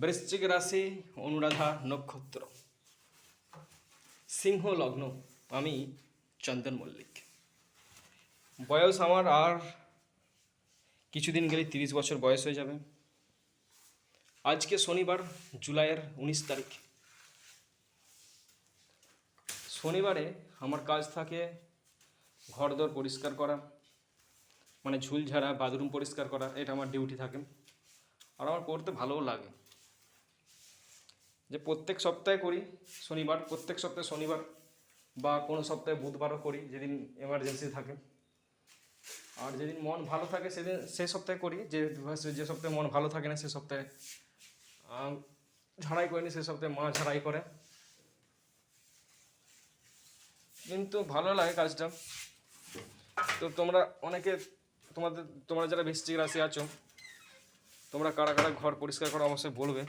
বৃশ্চিক রাশি, অনুরাধা, নক্ষত্র। সিংহ লগ্ন, আমি চন্দন মল্লিক। বয়স আমার আর কিছুদিন গেলে তিরিশ বছর বয়স হয়ে যাবে। আজকে শনিবার, জুলাইয়ের উনিশ তারিখ। শনিবারে আমার কাজ থাকে ঘরদোর পরিষ্কার করা মানে ঝুল ঝাড়া, বাথরুম পরিষ্কার করা, এটা আমার ডিউটি থাকে। আর আমার করতে ভালোও লাগে। যে প্রত্যেক সপ্তাহে করি, শনিবার, প্রত্যেক সপ্তাহে শনিবার বা কোনো সপ্তাহে বুধবারও করি, যেদিন এমার্জেন্সি থাকে। আর যেদিন মন ভালো থাকে, সেদিন, সে সপ্তাহে করি, যে যে সপ্তাহে মন ভালো থাকে না, সে সপ্তাহে ঝাড়াই করিনি সে সপ্তাহে মা ঝাড়াই করে। কিন্তু ভালো লাগে কাজটা। তো তোমরা অনেকে, তোমাদের, তোমরা যারা বৃশ্চিক রাশি আছো, তোমরা কারা কারা ঘর পরিষ্কার করা অবশ্যই বলবে।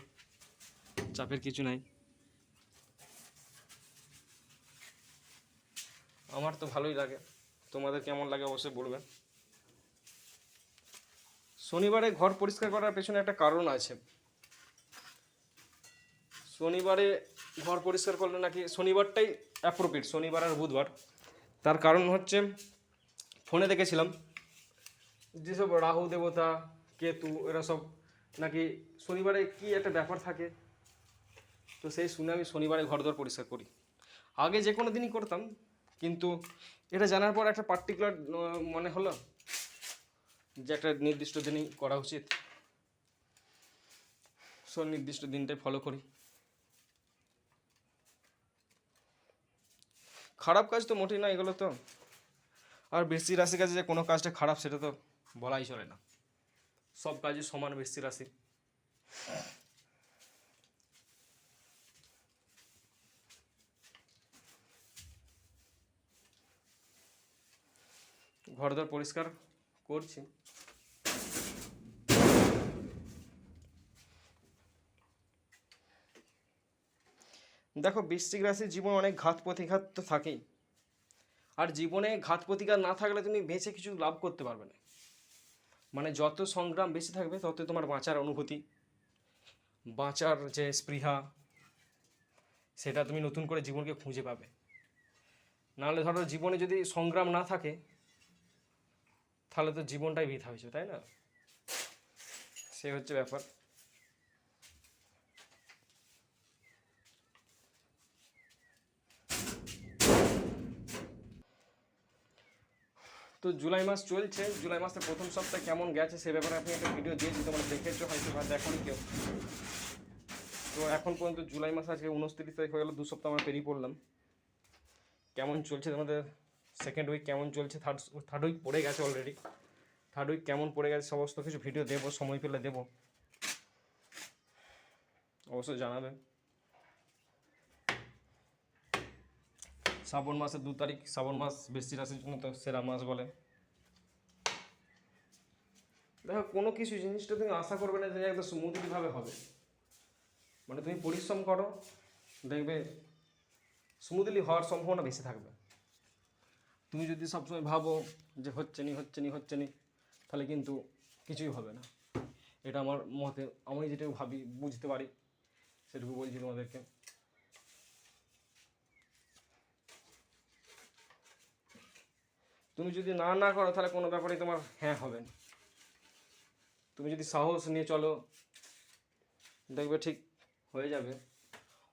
চাপের কিছু নাই। আমার তো ভালোই লাগে। তোমাদের কেমন লাগে অবশ্যই বলবে শনিবারে ঘর পরিষ্কার করার পেছনে একটা কারণ আছে। শনিবারে ঘর পরিষ্কার করলে নাকি শনিবারটাই অ্যাপ্রোপ্রিয়েট শনিবার আর বুধবার। তার কারণ হচ্ছে, ফোনে দেখেছিলাম, যেসব রাহু দেবতা, কেতু, এরা সব নাকি শনিবারে কি একটা ব্যাপার থাকে তো সেই শুনে আমি শনিবারে ঘরদোর পরিষ্কার করি। আগে যে কোনো দিনই করতাম, কিন্তু এটা জানার পর একটা পার্টিকুলার মনে হলো যে একটা নির্দিষ্ট দিনই করা উচিত। সো নির্দিষ্ট দিনটাই ফলো করি। খারাপ কাজ তো মোটেই না এগুলো তো। আর বৃষ্টি রাশি কাজে যে কোনো কাজটা খারাপ, সেটা তো বলাই চলে না। সব কাজই সমান বৃষ্টি রাশি ঘরদর পরিষ্কার করছি। দেখো বৃশ্চিক রাশির জীবন অনেক ঘাত প্রতিঘাত তো থাকেই। আর জীবনে ঘাত প্রতিঘাত না থাকলে তুমি বেঁচে কিছু লাভ করতে পারবে না। মানে যত সংগ্রাম বেশি থাকবে তত তোমার বাঁচার অনুভূতি, বাঁচার যে স্পৃহা, সেটা তুমি নতুন করে জীবনকে খুঁজে পাবে। নাহলে ধরো জীবনে যদি সংগ্রাম না থাকে তাহলে তো জীবনটাই বৃথা হয়েছে, তাই না? সে হচ্ছে ব্যাপার। তো জুলাই মাস চলছে, জুলাই মাসের প্রথম সপ্তাহে কেমন গেছে সে ব্যাপারে আপনি একটা ভিডিও দিয়েছি, তোমরা দেখেছ হয়তো বা দেখো কেউ। তো এখন পর্যন্ত জুলাই মাস আজকে উনত্রিশ তারিখ হয়ে গেল, দু সপ্তাহ আমরা পেরিয়ে পড়লাম। কেমন চলছে তোমাদের সেকেন্ড উইক কেমন চলছে? থার্ড থার্ড উইক পড়ে গেছে অলরেডি থার্ড উইক কেমন পড়ে গেছে? সমস্ত কিছু ভিডিও দেবো, সময় পেলে দেবো। অবশ্যই জানাবে শ্রাবণ মাসের দু তারিখ, শ্রাবণ মাস বৃষ্টি রাশির জন্য তো সেরা মাস বলে। দেখো, কোনো কিছু জিনিসটা তুমি আশা করবে না যে একদম স্মুথলিভাবে হবে। মানে তুমি পরিশ্রম করো, দেখবে স্মুথলি হওয়ার সম্ভাবনা বেশি থাকবে। তুমি যদি সবসময় ভাবো যে হচ্ছে নি হচ্ছে নি হচ্ছে নি তাহলে কিন্তু কিছুই হবে না। এটা আমার মতে, আমি যেটুকু ভাবি, বুঝতে পারি, সেটুকু বলছি তোমাদেরকে তুমি যদি না না করো, তাহলে কোনো ব্যাপারে তোমার হ্যাঁ হবে না। তুমি যদি সাহস নিয়ে চলো, দেখবে ঠিক হয়ে যাবে।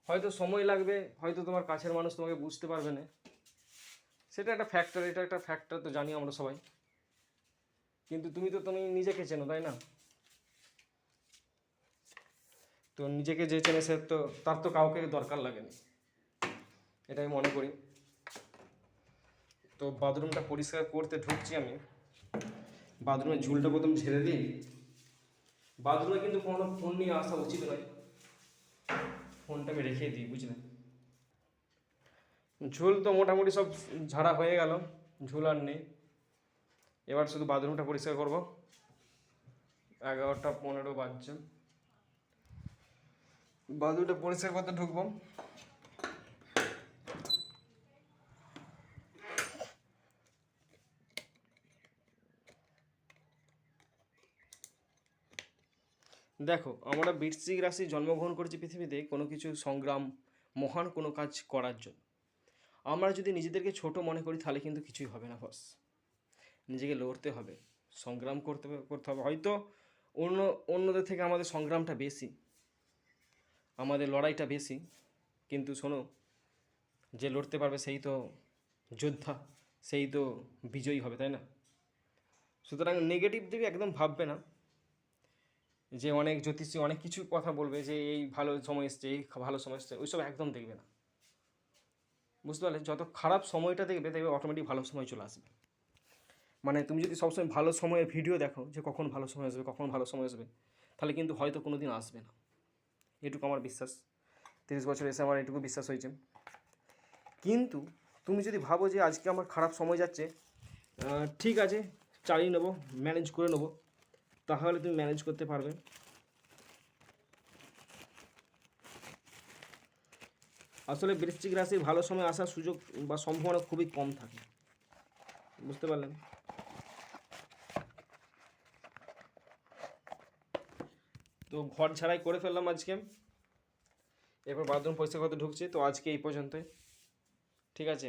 হয়তো সময় লাগবে, হয়তো তোমার কাছের মানুষ তোমাকে বুঝতে পারবে না। সেটা একটা ফ্যাক্টর এটা একটা ফ্যাক্টর তো জানি আমরা সবাই। কিন্তু তুমি তো, তুমি নিজেকে চেনো, তাই না? তো নিজেকে যে চেনে সে তো, তার তো কাউকে দরকার লাগেনি। এটা আমি মনে করি। তো বাথরুমটা পরিষ্কার করতে ঢুকছি আমি। বাথরুমের ঝুলটা প্রথম ঝেড়ে দিই। বাথরুমে কিন্তু কোনো ফোন নিয়ে আসা উচিত নয়। ফোনটা আমি রেখে দিই বুঝলেন ঝুল তো মোটামুটি সব ঝাড়া হয়ে গেল, ঝুল আর নেই। এবার শুধু বাথরুমটা পরিষ্কার করব। এগারোটা পনেরো বাজছে। বাথরুমটা পরিষ্কার করতে ঢুকবো। দেখো, আমরা বৃশ্চিক রাশি জন্মগ্রহণ করেছি পৃথিবীতে কোনো কিছু সংগ্রাম, মহান কোনো কাজ করার জন্য। আমরা যদি নিজেদেরকে ছোট মনে করি, তাহলে কিন্তু কিছুই হবে না বস নিজেকে লড়তে হবে, সংগ্রাম করতে করতে হবে। হয়তো অন্য, অন্যদের থেকে আমাদের সংগ্রামটা বেশি, আমাদের লড়াইটা বেশি, কিন্তু শোনো, যে লড়তে পারবে সেই তো যোদ্ধা, সেই তো বিজয়ী হবে, তাই না? সুতরাং নেগেটিভ দিকে একদম ভাববে না, যে অনেক জ্যোতিষী অনেক কিছু কথা বলবে, যে এই ভালো সময় এসছে, এই ভালো সময় এসছে, ওইসব একদম দেখবে না। বুঝতে পারলে? যত খারাপ সময়টা দেখবে দেখবে অটোমেটিক ভালো সময় চলে আসবে। মানে তুমি যদি সবসময় ভালো সময়ের ভিডিও দেখো, যে কখন ভালো সময় আসবে, কখন ভালো সময় আসবে, তাহলে কিন্তু হয়তো কোনো দিন আসবে না। এটুকু আমার বিশ্বাস। তিরিশ বছর এসে আমার এটুকু বিশ্বাস হয়েছে। কিন্তু তুমি যদি ভাবো যে আজকে আমার খারাপ সময় যাচ্ছে ঠিক আছে, চালিয়ে নেব ম্যানেজ করে নেব, তাহলে তুমি ম্যানেজ করতে পারবে। আসলে বৃশ্চিক রাশির ভালো সময় আসার সুযোগ বা সম্ভাবনা খুবই কম থাকে। বুঝতে পারলেন? তো ঘর ছাড়াই করে ফেললাম আজকে। এরপর বাথরুম পরিষ্কার করতে ঢুকছে, তো আজকে এই পর্যন্তই। ঠিক আছে?